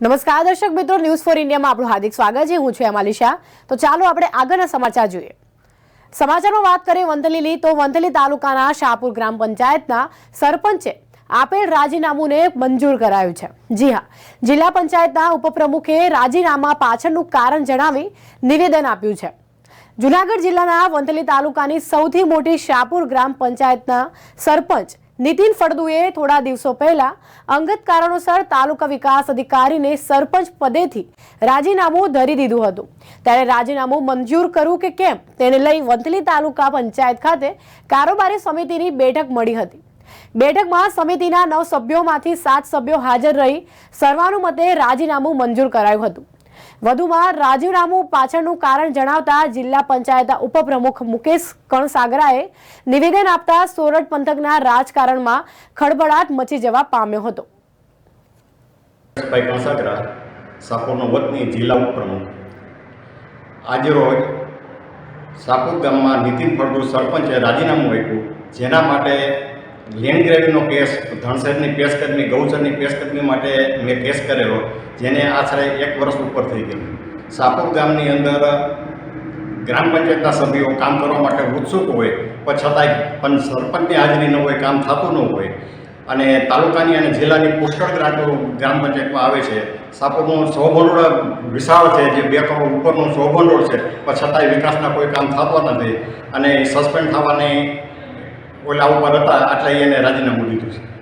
નમસ્કાર દર્શક મિત્રો ન્યૂઝ ફોર ઇન્ડિયામાં આપણું હાર્દિક સ્વાગત છે. હું છું એમાલી શાહ. તો ચાલો આપણે આગળના સમાચાર જોઈએ. સમાચારમાં વાત કરીએ વંથલીની, તો વંથલી તાલુકાના શાહપુર ગ્રામ પંચાયતના સરપંચે આપેલ રાજીનામુને મંજૂર કરાયું છે. જી હા, જિલ્લા પંચાયતના ઉપપ્રમુખે રાજીનામા પાછળનું કારણ જણાવી નિવેદન આપ્યું છે. જુનાગઢ જિલ્લાના વંથલી તાલુકાની સૌથી મોટી શાહપુર ગ્રામ પંચાયતના સરપંચ નીતિન ફળદુએ થોડા દિવસો પહેલા અંગત કારણોસર તાલુકા વિકાસ અધિકારીને સરપંચ પદેથી રાજીનામું ધરી દીધું હતું. ત્યારે રાજીનામું મંજૂર કરવું કે કેમ તેને લઈ વંથલી તાલુકા પંચાયત ખાતે કારોબારી સમિતિની બેઠક મળી હતી. બેઠકમાં સમિતિના નવ સભ્યોમાંથી સાત સભ્યો હાજર રહી સર્વાનુમતે રાજીનામું મંજૂર કરાયું હતું. વધુમાં રાજીનામું પાછળનું કારણ જણાવતા જિલ્લા પંચાયતના ઉપપ્રમુખ મુકેશ કણસાગરાએ નિવેદન આપતા સોરઠ પંથકના રાજકારણમાં ખળબળાટ મચી જવા પામ્યો હતો. ઉપપ્રમુખ. આજરોજ સાપુર ગામમાં નીતિન ફળદુ સરપંચે રાજીનામું આપ્યું, જેના માટે લેન્ડ ગ્રેબિંગનો કેસ ધણસેરની પેશકદમી, ગૌચરની પેશકદમી માટે મેં કેસ કરેલો, જેને આશરે એક વર્ષ ઉપર થઈ ગયું. સાપુર ગામની અંદર ગ્રામ પંચાયતના સભ્યો કામ કરવા માટે ઉત્સુક હોય, પણ છતાંય પણ સરપંચની હાજરી ન હોય, કામ થતું ન હોય. અને તાલુકાની અને જિલ્લાની પુષ્કળ ગ્રાન્ટો ગ્રામ પંચાયતમાં આવે છે. સાપુરનું સો વિશાળ છે, જે બે કરોડ ઉપરનું સો છે, પણ છતાંય વિકાસના કોઈ કામ થતા નથી. અને સસ્પેન્ડ થવાની ઓલા ઉપર હતા એટલે એને રાજીનામું દીધું છે.